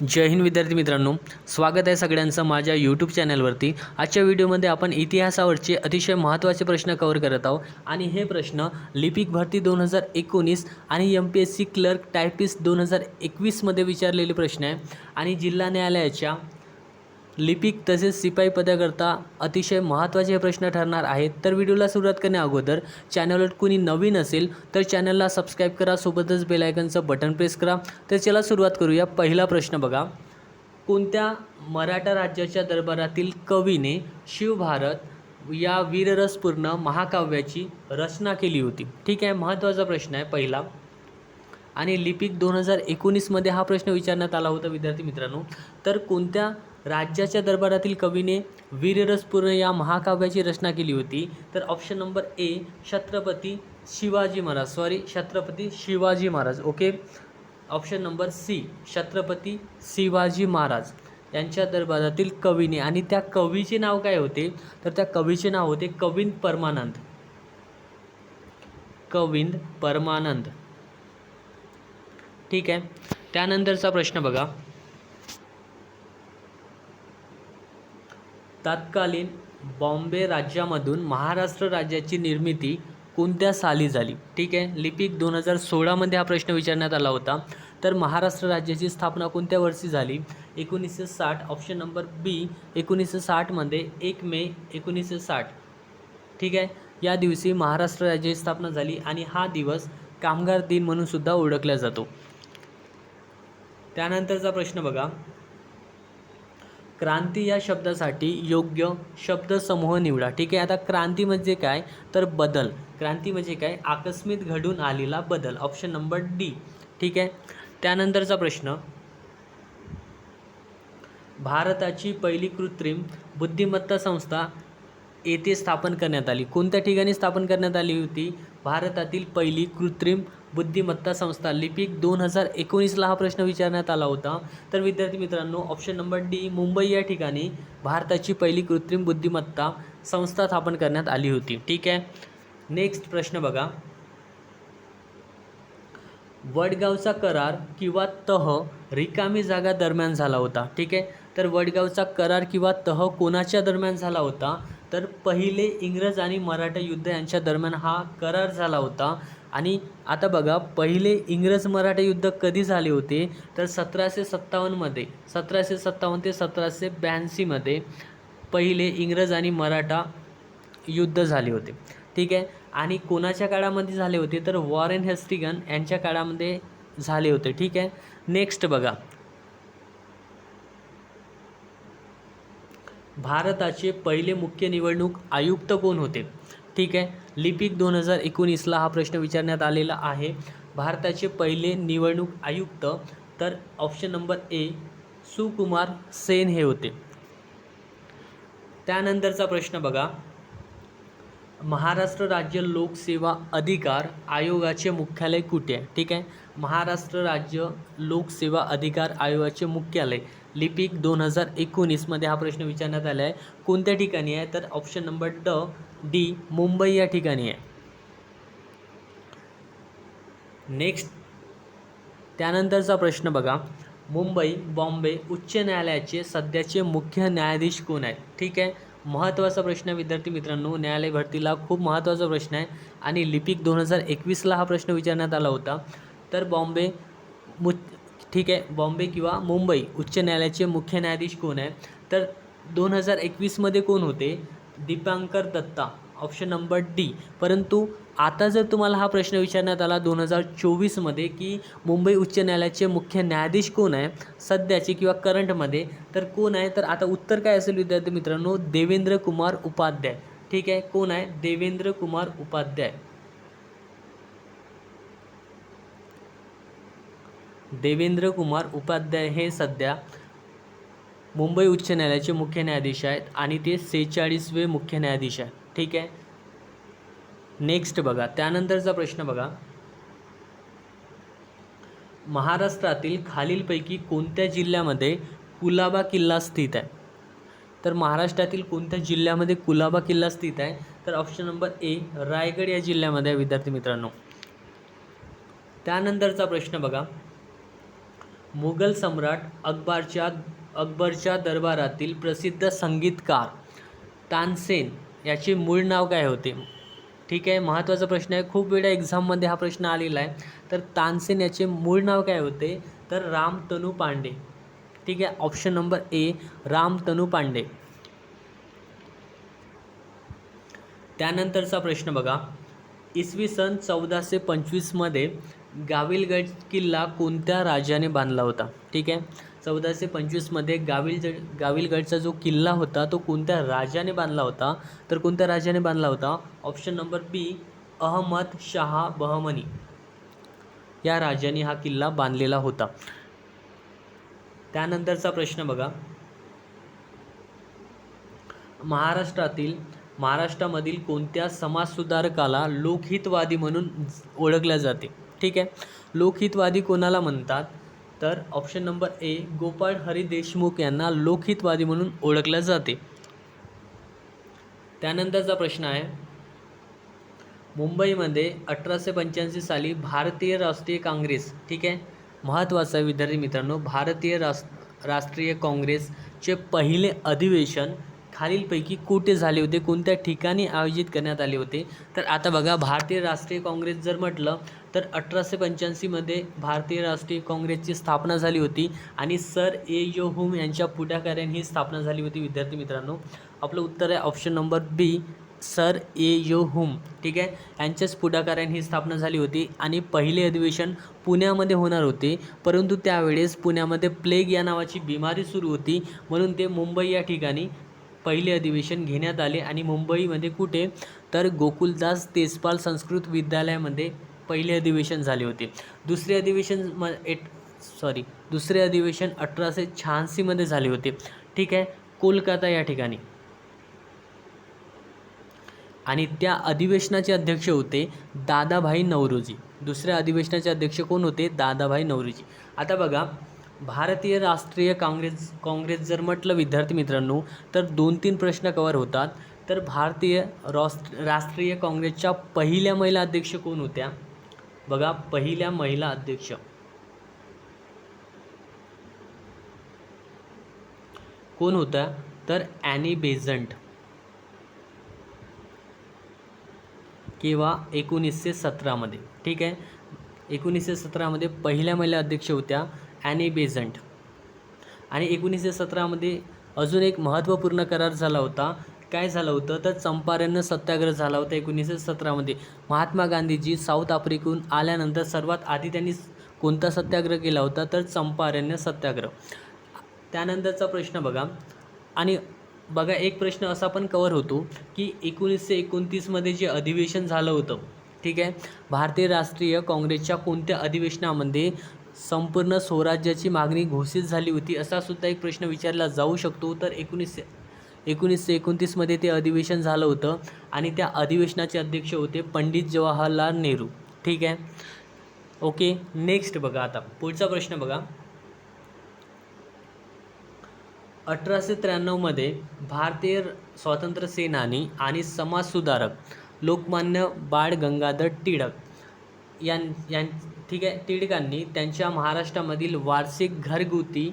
जय हिंद विद्यार्थी मित्रांनो. स्वागत आहे सगळ्यांचं माझ्या यूट्यूब चॅनलवरती आजच्या व्हिडिओमध्ये आपण इतिहासावरचे अतिशय महत्त्वाचे प्रश्न कवर करत आहोत. आणि हे प्रश्न लिपिक भरती दोन हजार एकोणीस आणि M P S C clerk typist दोन हजार एकवीसमध्ये विचारलेले प्रश्न आहे. आणि जिल्हा न्यायालयाच्या लिपिक तसेच सिपाई पदाकरता अतिशय महत्त्वाचे प्रश्न ठरणार आहेत. तर व्हिडिओला सुरुवात करण्या अगोदर चॅनलवर कुणी नवीन असेल तर चॅनलला सबस्क्राईब करा सोबतच बेलायकनचं बटन प्रेस करा. तर चला सुरुवात करूया. पहिला प्रश्न बघा. कोणत्या मराठा राज्याच्या दरबारातील कवीने शिवभारत या वीररसपूर्ण महाकाव्याची रचना केली होती? ठीक आहे महत्त्वाचा प्रश्न आहे पहिला. आणि लिपिक दोन हजार एकोणीसमध्ये हा प्रश्न विचारण्यात आला होता विद्यार्थी मित्रांनो. तर कोणत्या राज्याच्या दरबारातील कवीने वीररसपूर्ण या महाकाव्याची रचना केली होती. तर option number A Chhatrapati Shivaji Maharaj. Sorry Chhatrapati Shivaji Maharaj. Okay option number C Chhatrapati Shivaji Maharaj यांच्या दरबारातील कवीने. आणि त्या कवीचे नाव काय होते? तर त्या कवीचे नाव होते कविंद परमानंद. कविंद परमानंद. ठीक आहे? त्यानंतरचा प्रश्न बघा. तत्कालीन बॉम्बे राज्यामधून महाराष्ट्र राज्याची निर्मिती कोणत्या साली झाली? ठीक आहे लिपिक दोन हजार सोळामध्ये हा प्रश्न विचारण्यात आला होता. तर महाराष्ट्र राज्याची स्थापना कोणत्या वर्षी झाली? एकोणीसशे साठ ऑप्शन नंबर बी एकोणीसशे साठमध्ये एक मे एकोणीसशे साठ. ठीक आहे या दिवशी महाराष्ट्र राज्याची स्थापना झाली आणि हा दिवस कामगार दिन म्हणून सुद्धा ओळखला जातो. त्यानंतरचा प्रश्न बघा. क्रांती या शब्दासाठी योग्य शब्दसमूह निवडा. ठीक आहे आता क्रांती म्हणजे काय? तर बदल. क्रांती म्हणजे काय? आकस्मित घडून आलेला बदल. ऑप्शन नंबर डी ठीक आहे? त्यानंतरचा प्रश्न. भारताची पहिली कृत्रिम बुद्धिमत्ता संस्था येथे स्थापन करण्यात आली. कोणत्या ठिकाणी स्थापन करण्यात आली होती? भारतातील पहिली कृत्रिम बुद्धिमत्ता संस्था लिपिक दोन हजार एकोणीसला हा प्रश्न विचारण्यात आला होता. तर विद्यार्थी मित्रांनो ऑप्शन नंबर डी मुंबई या ठिकाणी भारताची पहिली कृत्रिम बुद्धिमत्ता संस्था स्थापन करण्यात आली होती. ठीक आहे? नेक्स्ट प्रश्न बघा. वडगावचा करार किंवा तह रिकामी जागा दरम्यान झाला होता. ठीक आहे? तर वडगावचा करार किंवा तह कोणाच्या दरम्यान झाला होता? तर पहिले इंग्रज आणि मराठा युद्ध यांच्या दरम्यान हा करार झाला होता. आणि आता बघा पहिले इंग्रज मराठा युद्ध कधी झाले होते? तर सतराशे सत्तावन्नमध्ये सतराशे सत्तावन्न ते सतराशे ब्याऐंशीमध्ये पहिले इंग्रज आणि मराठा युद्ध झाले होते. ठीक आहे? आणि कोणाच्या काळामध्ये झाले होते? तर वॉरेन हेस्टिगन यांच्या काळामध्ये झाले होते. ठीक आहे? नेक्स्ट बघा. भारताचे पहिले मुख्य निवडणूक आयुक्त कोण होते? ठीक आहे? लिपिक दोन हजार एकोणीसला हा प्रश्न विचारण्यात आलेला आहे. भारताचे पहिले निवडणूक आयुक्त तर option number A Sukumar Sen हे होते. त्यानंतरचा प्रश्न बघा. महाराष्ट्र राज्य लोकसेवा अधिकार आयोगाचे मुख्यालय कुठे आहे? ठीक आहे? महाराष्ट्र राज्य लोकसेवा अधिकार आयोगाचे मुख्यालय लिपिक दोन हजार एकोणीसमध्ये हा प्रश्न विचारण्यात आला आहे. कोणत्या ठिकाणी आहे? तर ऑप्शन नंबर ड डी मुंबई या ठिकाणी आहे. नेक्स्ट त्यानंतरचा प्रश्न बघा. मुंबई बॉम्बे उच्च न्यायालयाचे सध्याचे मुख्य न्यायाधीश कोण आहेत? ठीक आहे? महत्त्वाचा प्रश्न विद्यार्थी मित्रांनो न्यायालय भरतीला खूप महत्त्वाचा प्रश्न आहे आणि लिपिक दोन हजार एकवीसला हा प्रश्न विचारण्यात आला होता. तर बॉम्बे मु ठीक आहे बॉम्बे किंवा मुंबई उच्च न्यायालयाचे मुख्य न्यायाधीश कोण आहे तर दोन हजार एकवीसमध्ये कोण होते? Dipankar Datta. Option number D. परंतु आता जर तुम्हाला हा प्रश्न विचारण्यात आला दोन हजार चोवीसमध्ये की मुंबई उच्च न्यायालयाचे मुख्य न्यायाधीश कोण आहे? सध्याचे किंवा करंटमध्ये तर कोण आहे? तर आता उत्तर काय असेल विद्यार्थी मित्रांनो? देवेंद्र कुमार उपाध्याय. ठीक आहे कोण आहे? देवेंद्र कुमार उपाध्याय. देवेंद्र कुमार उपाध्याय हे सध्या मुंबई उच्च न्यायालयाचे मुख्य न्यायाधीश आहेत आणि ते सेहेचाळीसवे मुख्य न्यायाधीश आहेत. ठीक आहे? नेक्स्ट बघा. त्यानंतरचा प्रश्न बघा. महाराष्ट्रातील खालीलपैकी कोणत्या जिल्ह्यामध्ये कुलाबा किल्ला स्थित आहे? तर महाराष्ट्रातील कोणत्या जिल्ह्यामध्ये कुलाबा किल्ला स्थित आहे? तर ऑप्शन नंबर ए रायगड या जिल्ह्यामध्ये आहे विद्यार्थी मित्रांनो. त्यानंतरचा प्रश्न बघा. मुघल सम्राट अकबरच्या अकबरच्या दरबारातील प्रसिद्ध संगीतकार तानसेन याचे मूळ नाव काय होते? ठीक आहे महत्त्वाचा प्रश्न आहे. खूप वेळा एक्झाममध्ये हा प्रश्न आलेला आहे. तर तानसेन याचे मूळ नाव काय होते? तर रामतनू पांडे. ठीक आहे option number A Ramtanu Pande. त्यानंतरचा प्रश्न बघा. इसवी सन चौदाशे पंचवीसमध्ये गाविलगड किल्ला कोणत्या राजाने बांधला होता? ठीक आहे चौदाशे पंचवीसमध्ये गाविल गाविलगडचा जो किल्ला होता तो कोणत्या राजाने बांधला होता? तर कोणत्या राजाने बांधला होता? Option number B Ahmad Shah Bahmani. या राजाने हा किल्ला बांधलेला होता. त्यानंतरचा प्रश्न बघा. महाराष्ट्रातील महाराष्ट्रामधील कोणत्या समाजसुधारकाला लोकहितवादी म्हणून ओळखल्या जाते? ठीक आहे? लोकहितवादी कोणाला म्हणतात? तर option number A Gopal Hari Deshmukh यांना लोकहितवादी म्हणून ओळखल्या जाते. त्यानंतरचा प्रश्न आहे मुंबईमध्ये अठराशे पंच्याऐंशी साली भारतीय राष्ट्रीय काँग्रेस ठीक आहे? महत्त्वाचा विद्यार्थी मित्रांनो भारतीय रास राष्ट्रीय काँग्रेसचे पहिले अधिवेशन खालीलपैकी कुठे झाले होते? कोणत्या ठिकाणी आयोजित करण्यात आले होते? तर आता बघा भारतीय राष्ट्रीय काँग्रेस जर म्हटलं तर अठराशे पंच्याऐंशीमध्ये भारतीय राष्ट्रीय काँग्रेसची स्थापना झाली होती आणि सर ए यो हुम यांच्या पुढाकाराने ही स्थापना झाली होती विद्यार्थी मित्रांनो. आपलं उत्तर आहे option number B sir A O Hume. ठीक आहे? यांच्याच पुढाकाराने ही स्थापना झाली होती आणि पहिले अधिवेशन पुण्यामध्ये होणार होते. परंतु त्यावेळेस पुण्यामध्ये प्लेग या नावाची बिमारी सुरू होती. म्हणून ते मुंबई या ठिकाणी पहिले अधिवेशन घेण्यात आले आणि मुंबईमध्ये कुठे? तर गोकुलदास तेजपाल संस्कृत विद्यालयामध्ये पहिले अधिवेशन झाले होते. दुसरे अधिवेशन म एट सॉरी दुसरे अधिवेशन अठराशे शहाऐंशीमध्ये झाले होते. ठीक आहे? कोलकाता या ठिकाणी. आणि त्या अधिवेशनाचे अध्यक्ष होते दादाभाई नवरोजी. दुसऱ्या अधिवेशनाचे अध्यक्ष कोण होते? दादाभाई नवरोजी. आता बघा भारतीय राष्ट्रीय काँग्रेस काँग्रेस जर म्हटलं विद्यार्थी मित्रांनो तर दोन तीन प्रश्न कवर होतात. तर भारतीय राष्ट्र राष्ट्रीय काँग्रेसच्या पहिल्या महिला अध्यक्ष कोण होत्या? बघा पहिल्या महिला अध्यक्ष. कोण होत्या तर ॲनी बेझंट. किंवा एकोणीसशे सतरामध्ये. ठीक आहे? एकोणीसशे सतरामध्ये पहिल्या महिला अध्यक्ष होत्या ॲनी बेझंट. आणि एकोणीसशे सतरामध्ये अजून एक महत्त्वपूर्ण करार झाला होता काय झालं होतं? तर चंपारण्य सत्याग्रह झाला होता एकोणीसशे सतरामध्ये महात्मा गांधीजी साऊथ आफ्रिकेहून आल्यानंतर सर्वात आधी त्यांनी कोणता सत्याग्रह केला होता? तर चंपारण्य सत्याग्रह. त्यानंतरचा प्रश्न बघा. आणि बघा एक प्रश्न असा पण कवर होतो की एकोणीसशे एकोणतीसमध्ये जे अधिवेशन झालं होतं ठीक आहे? भारतीय राष्ट्रीय काँग्रेसच्या कोणत्या अधिवेशनामध्ये संपूर्ण स्वराज्याची मागणी घोषित झाली होती असा सुद्धा एक प्रश्न विचारला जाऊ शकतो. तर एकोणीसशे एकोणीसशे एकोणतीसमध्ये ते अधिवेशन झालं होतं आणि त्या अधिवेशनाचे अध्यक्ष होते पंडित जवाहरलाल नेहरू. ठीक आहे? ओके नेक्स्ट बघा आता. पुढचा प्रश्न बघा. अठराशे त्र्याण्णवमध्ये भारतीय स्वातंत्र्य सेनानी आणि समाजसुधारक लोकमान्य बाळ गंगाधर टिळक यां यां ठीक आहे? टिळकांनी त्यांच्या महाराष्ट्रामधील वार्षिक घरगुती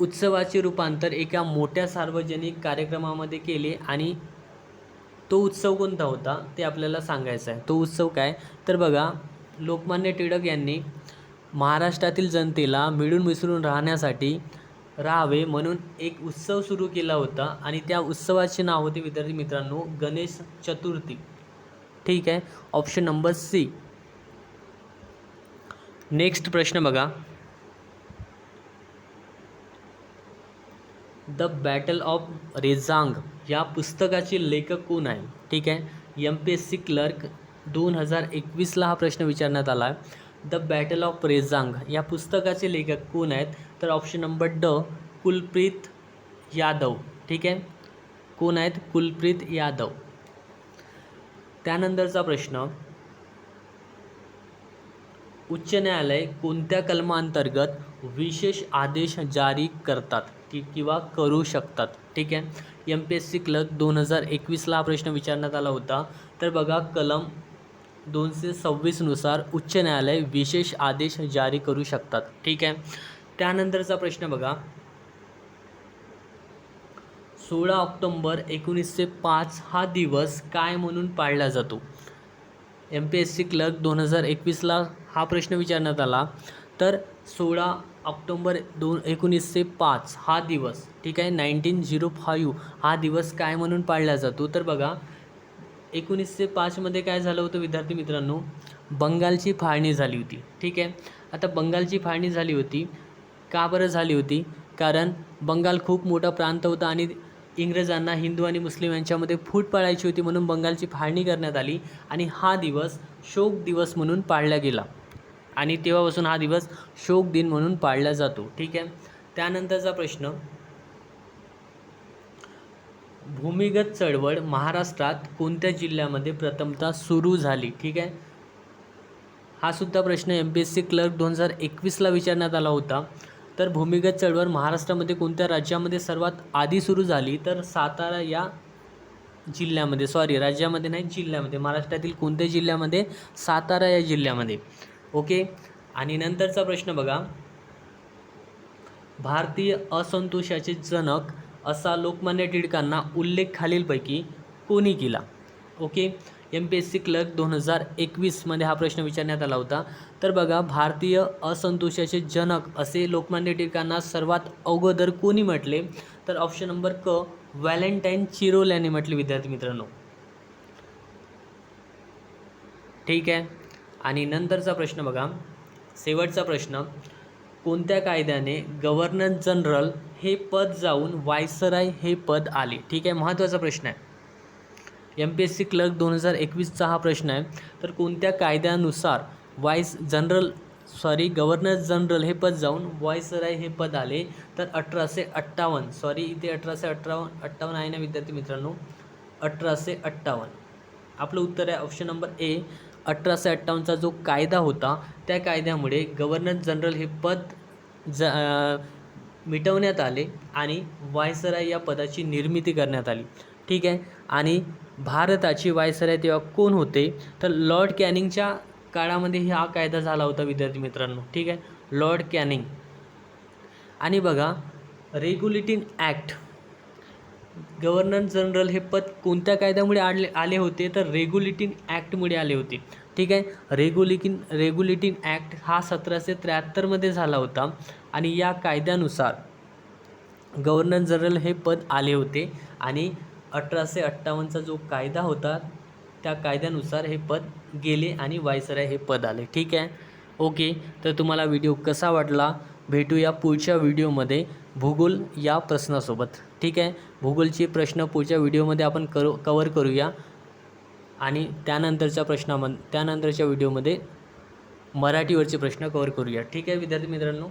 उत्सवाचे रूपांतर एका मोठ्या सार्वजनिक कार्यक्रमामध्ये केले आणि तो उत्सव कोणता होता ते आपल्याला सांगायचं आहे. तो उत्सव काय? तर बघा लोकमान्य टिळक यांनी महाराष्ट्रातील जनतेला मिळून मिसळून राहण्यासाठी राहावे म्हणून एक उत्सव सुरू केला होता आणि त्या उत्सवाचे नाव होते विद्यार्थी मित्रांनो गणेश चतुर्थी. ठीक आहे? ऑप्शन नंबर सी नेक्स्ट प्रश्न बघा. The battle of Rezang. या पुस्तकाचे लेखक कोण आहे ठीक आहे. M P S C clerk दोन हजार एकवीसला हा प्रश्न विचारण्यात आला. आहे द बॅटल ऑफ रेझांग. या पुस्तकाचे लेखक कोण आहेत? तर ऑप्शन नंबर ड कुलप्रीत यादव. ठीक आहे. कोण आहेत? कुलप्रीत यादव. त्यानंतरचा प्रश्न. उच्च न्यायालय कोणत्या कलमांतर्गत विशेष आदेश जारी करतात? की किंवा करू शकतात. ठीक आहे? M P S C clerk दोन हजार एकवीसला हा प्रश्न विचारण्यात आला होता. तर बघा कलम दोनशे सव्वीसनुसार उच्च न्यायालय विशेष आदेश जारी करू शकतात. ठीक आहे? त्यानंतरचा प्रश्न बघा. सोळा ऑक्टोंबर एकोणीसशे पाच हा दिवस काय म्हणून पाळला जातो? M P S C clerk दोन हजार एकवीसला हा प्रश्न विचारण्यात आला. तर सोळा ऑक्टोंबर दोन एकोणीसशे पाच हा दिवस ठीक आहे? नाईन्टीन झिरो फायू हा दिवस काय म्हणून पाळला जातो? तर बघा एकोणीसशे पाचमध्ये काय झालं होतं विद्यार्थी मित्रांनो? बंगालची फाळणी झाली होती ठीक आहे? आता बंगालची फाळणी झाली होती का बरं झाली होती? कारण बंगाल खूप मोठा प्रांत होता आणि इंग्रजांना हिंदू आणि मुस्लिम यांच्यामध्ये फूट पाळायची होती म्हणून बंगालची फाळणी करण्यात आली आणि हा दिवस शोक दिवस म्हणून पाळला गेला. आणि तेव्हापासून हा दिवस शोक दिन म्हणून पाळला जातो. ठीक आहे? त्यानंतरचा प्रश्न. भूमिगत चळवळ महाराष्ट्रात कोणत्या जिल्ह्यामध्ये प्रथमतः सुरू झाली? ठीक आहे? हा सुद्धा प्रश्न M P S C clerk दोन हजार एकवीसला विचारण्यात आला होता. तर भूमिगत चळवळ महाराष्ट्रामध्ये कोणत्या राज्यामध्ये सर्वात आधी सुरू झाली? तर सातारा या जिल्ह्यामध्ये सॉरी राज्यामध्ये नाही जिल्ह्यामध्ये. महाराष्ट्रातील कोणत्या जिल्ह्यामध्ये? सातारा या जिल्ह्यामध्ये. ओके? आणि नंतरचा प्रश्न बघा. भारतीय असंतोषाचे जनक असा लोकमान्य टिळकांना उल्लेख खालीलपैकी कोणी केला? Okay? M P S C clerk दोन हजार एकवीसमध्ये हा प्रश्न विचारण्यात आला होता. तर बघा भारतीय असंतोषाचे जनक असे लोकमान्य टिळकांना सर्वात अगोदर कोणी म्हटले? तर ऑप्शन नंबर क व्हॅलेंटाईन चिरोल यांनी म्हटले विद्यार्थी मित्रांनो. ठीक आहे? आणि नंतरचा प्रश्न बघा. शेवटचा प्रश्न. कोणत्या कायद्याने गव्हर्नर जनरल हे पद जाऊन वायसराय हे पद आले? ठीक आहे महत्त्वाचा प्रश्न आहे. M P S C clerk दोन हजार एकवीसचा हा प्रश्न आहे. तर कोणत्या कायद्यानुसार vice general sorry governor general हे पद जाऊन वायसराय हे पद आले? तर अठराशे अठ्ठावन्न सॉरी इथे अठराशे अठ्ठावन्न अठ्ठावन्न आहे ना विद्यार्थी मित्रांनो? अठराशे अठ्ठावन्न. आपलं उत्तर आहे ऑप्शन नंबर ए अठराशे अठ्ठावन्नचा जो कायदा होता त्या कायद्यामुळे गव्हर्नर जनरल हे पद ज मिटवण्यात आले आणि वायसराय या पदाची निर्मिती करण्यात आली. ठीक आहे? आणि भारताची वायसराय तेव्हा कोण होते? तर लॉर्ड कॅनिंगच्या काळामध्ये हा कायदा झाला होता विद्यार्थी मित्रांनो. ठीक आहे? Lord Canning. आणि बघा रेग्युलेटिंग ॲक्ट गव्हर्नर जनरल हे पद कोणत्या कायद्यामुळे आले आले होते? तर रेग्युलेटिंग ॲक्टमुळे आले होते. ठीक आहे? रेग्युलेटिंग रेग्युलेटिंग ॲक्ट हा सतराशे त्र्याहत्तरमध्ये झाला होता आणि या कायद्यानुसार गव्हर्नर जनरल हे पद आले होते आणि अठराशे अठ्ठावन्नचा जो कायदा होता त्या कायद्यानुसार हे पद गेले आणि वायसराय हे पद आले. ठीक आहे? ओके. तर तुम्हाला व्हिडिओ कसा वाटला? भेटूया पुढच्या व्हिडिओमध्ये. भूगोल या प्रश्नासोबत. ठीक आहे? भूगोलचे प्रश्न पुढच्या व्हिडिओमध्ये आपण करू कवर करूया. आणि त्यानंतरच्या प्रश्नाम त्यानंतरच्या व्हिडिओमध्ये मराठीवरचे प्रश्न कवर करूया. ठीक आहे विद्यार्थी मित्रांनो?